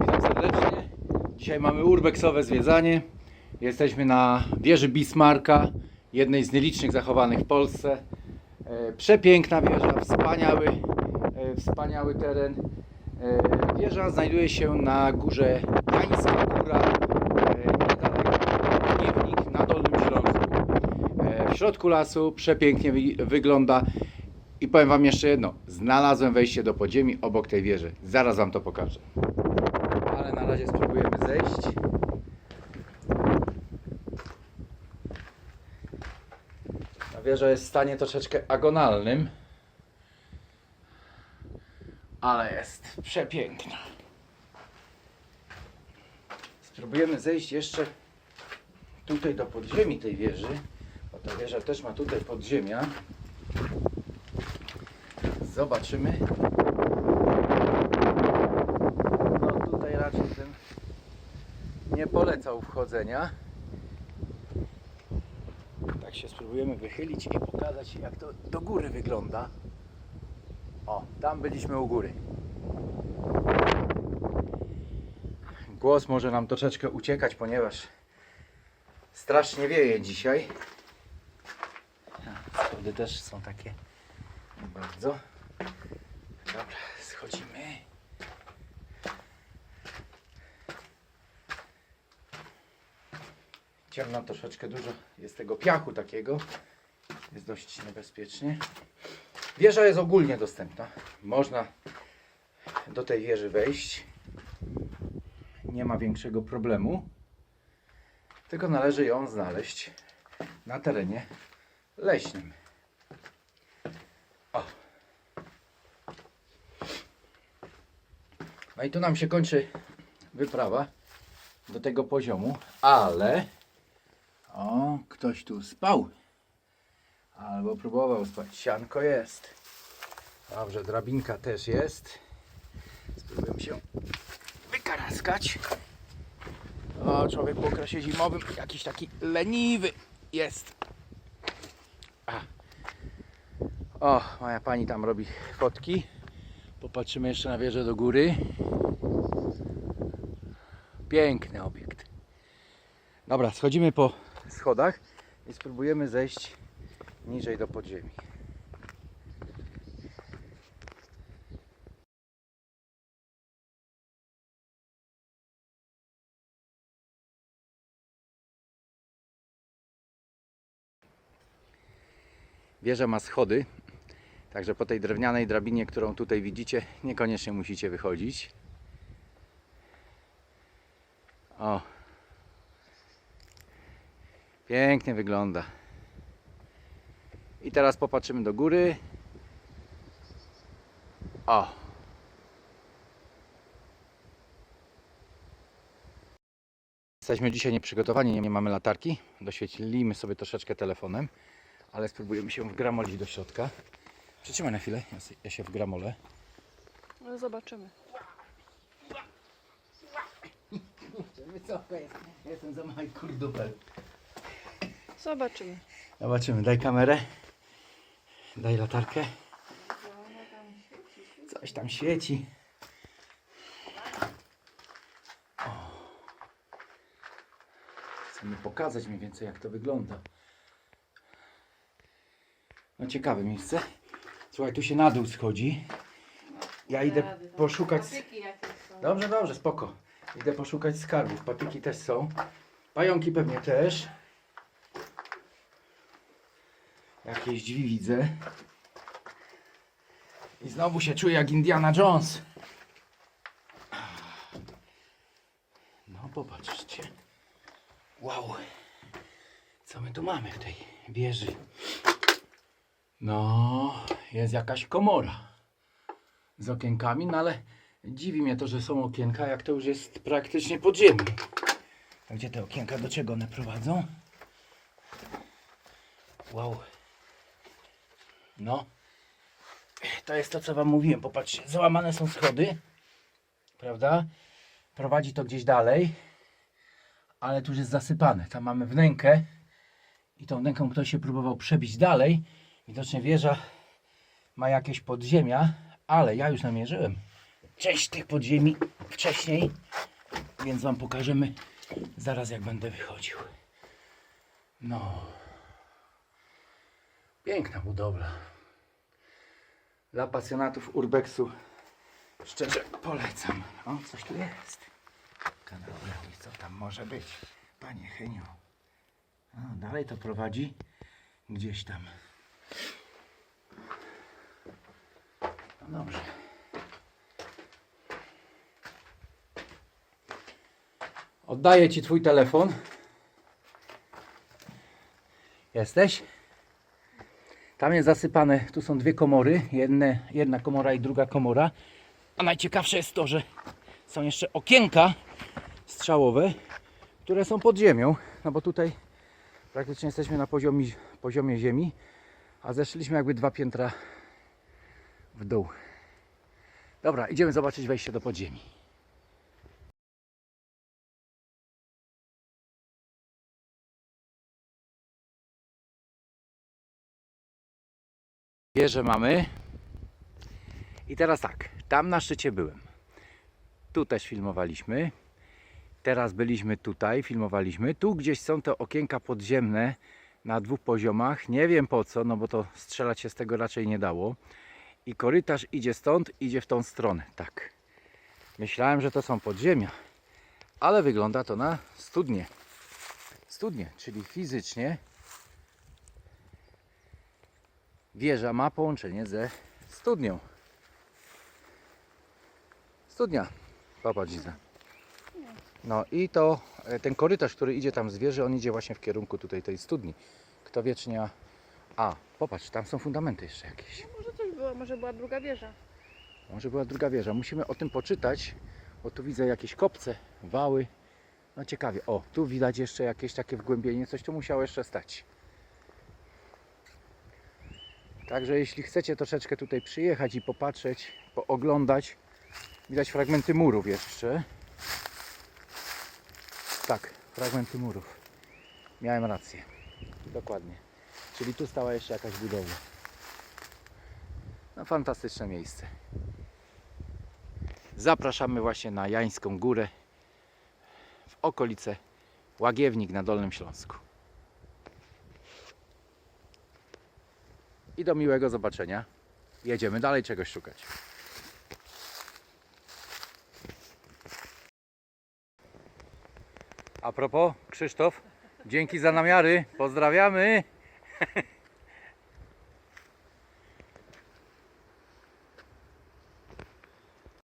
Witam serdecznie. Dzisiaj mamy urbexowe zwiedzanie. Jesteśmy na wieży Bismarcka, jednej z nielicznych zachowanych w Polsce. E, Przepiękna wieża, wspaniały, e, wspaniały teren. E, Wieża znajduje się na górze Jańska Góra, e, niedaleko Gniewnik na Dolnym Śląsku. E, W środku lasu przepięknie wy- wygląda. I powiem Wam jeszcze jedno. Znalazłem wejście do podziemi obok tej wieży. Zaraz Wam to pokażę. Ale na razie spróbujemy zejść. Ta wieża jest w stanie troszeczkę agonalnym. Ale jest przepiękna. Spróbujemy zejść jeszcze tutaj do podziemi tej wieży. Bo ta wieża też ma tutaj podziemia. Zobaczymy. No tutaj raczej bym nie polecał wchodzenia. Tak się spróbujemy wychylić i pokazać jak to do góry wygląda. O, tam byliśmy u góry. Głos może nam troszeczkę uciekać, ponieważ strasznie wieje dzisiaj. Schody też są takie bardzo. Dobra, schodzimy. Ciemno troszeczkę dużo jest tego piachu takiego. Jest dość niebezpiecznie. Wieża jest ogólnie dostępna. Można do tej wieży wejść. Nie ma większego problemu. Tylko należy ją znaleźć na terenie leśnym. No i tu nam się kończy wyprawa do tego poziomu, ale o, ktoś tu spał. Albo próbował spać. Sianko jest. Dobrze, drabinka też jest. Spróbujemy się wykaraskać. O, człowiek po okresie zimowym jakiś taki leniwy jest. A. O, moja pani tam robi fotki. Popatrzymy jeszcze na wieżę do góry. Piękny obiekt. Dobra, schodzimy po schodach i spróbujemy zejść niżej do podziemi. Wieża ma schody, także po tej drewnianej drabinie, którą tutaj widzicie, niekoniecznie musicie wychodzić. O, pięknie wygląda. I teraz popatrzymy do góry. O. Jesteśmy dzisiaj nieprzygotowani, nie, mamy latarki. Doświetlimy sobie troszeczkę telefonem, ale spróbujemy się wgramolić do środka. Przytrzymaj na chwilę, ja się wgramolę. No zobaczymy. Wysoko jest. Jestem za mały kurdupel. Zobaczymy. Zobaczymy, daj kamerę. Daj latarkę. Coś tam świeci. O. Chcemy pokazać mniej więcej jak to wygląda. No ciekawe miejsce. Słuchaj, tu się na dół schodzi. Ja idę poszukać... Dobrze, dobrze, spoko. Idę poszukać skarbów. Patyki też są. Pająki pewnie też. Jakieś drzwi widzę. I znowu się czuję jak Indiana Jones. No popatrzcie. Wow. Co my tu mamy w tej wieży? No, jest jakaś komora z okienkami, no ale dziwi mnie to, że są okienka, jak to już jest praktycznie podziemie. A gdzie te okienka, do czego one prowadzą? Wow. No. To jest to, co Wam mówiłem. Popatrzcie, załamane są schody. Prawda? Prowadzi to gdzieś dalej. Ale tu już jest zasypane. Tam mamy wnękę. I tą ręką ktoś się próbował przebić dalej. Widocznie wieża ma jakieś podziemia, ale ja już namierzyłem część tych podziemi wcześniej, więc Wam pokażemy zaraz jak będę wychodził. No. Piękna budowla. Dla pasjonatów urbexu szczerze polecam. O, coś tu jest. Kanał co tam może być? Panie Heniu. O, dalej to prowadzi gdzieś tam. No dobrze. Oddaję Ci Twój telefon. Jesteś? Tam jest zasypane, tu są dwie komory, jedne, jedna komora i druga komora. A najciekawsze jest to, że są jeszcze okienka strzałowe, które są pod ziemią, no bo tutaj praktycznie jesteśmy na poziomie, poziomie ziemi, a zeszliśmy jakby dwa piętra w dół. Dobra, idziemy zobaczyć wejście do podziemi. Wieżę mamy. I teraz tak, tam na szczycie byłem. Tu też filmowaliśmy. Teraz byliśmy tutaj, filmowaliśmy. Tu gdzieś są te okienka podziemne na dwóch poziomach. Nie wiem po co, no bo to strzelać się z tego raczej nie dało. I korytarz idzie stąd, idzie w tą stronę. Tak. Myślałem, że to są podziemia, ale wygląda to na studnie. Studnie, czyli fizycznie wieża ma połączenie ze studnią. Studnia. Popatrz Iza. No i to e, ten korytarz, który idzie tam z wieży, on idzie właśnie w kierunku tutaj tej studni. Kto wie czy nie... A, popatrz, tam są fundamenty jeszcze jakieś. Może coś było, może była druga wieża. Może była druga wieża. Musimy o tym poczytać, bo tu widzę jakieś kopce, wały. No ciekawie. O, tu widać jeszcze jakieś takie wgłębienie. Coś tu musiało jeszcze stać. Także jeśli chcecie troszeczkę tutaj przyjechać i popatrzeć, pooglądać, widać fragmenty murów jeszcze. Tak, fragmenty murów. Miałem rację. Dokładnie. Czyli tu stała jeszcze jakaś budowla. No fantastyczne miejsce. Zapraszamy właśnie na Jańską Górę w okolice Łagiewnik na Dolnym Śląsku. I do miłego zobaczenia. Jedziemy dalej czegoś szukać. A propos, Krzysztof, dzięki za namiary. Pozdrawiamy.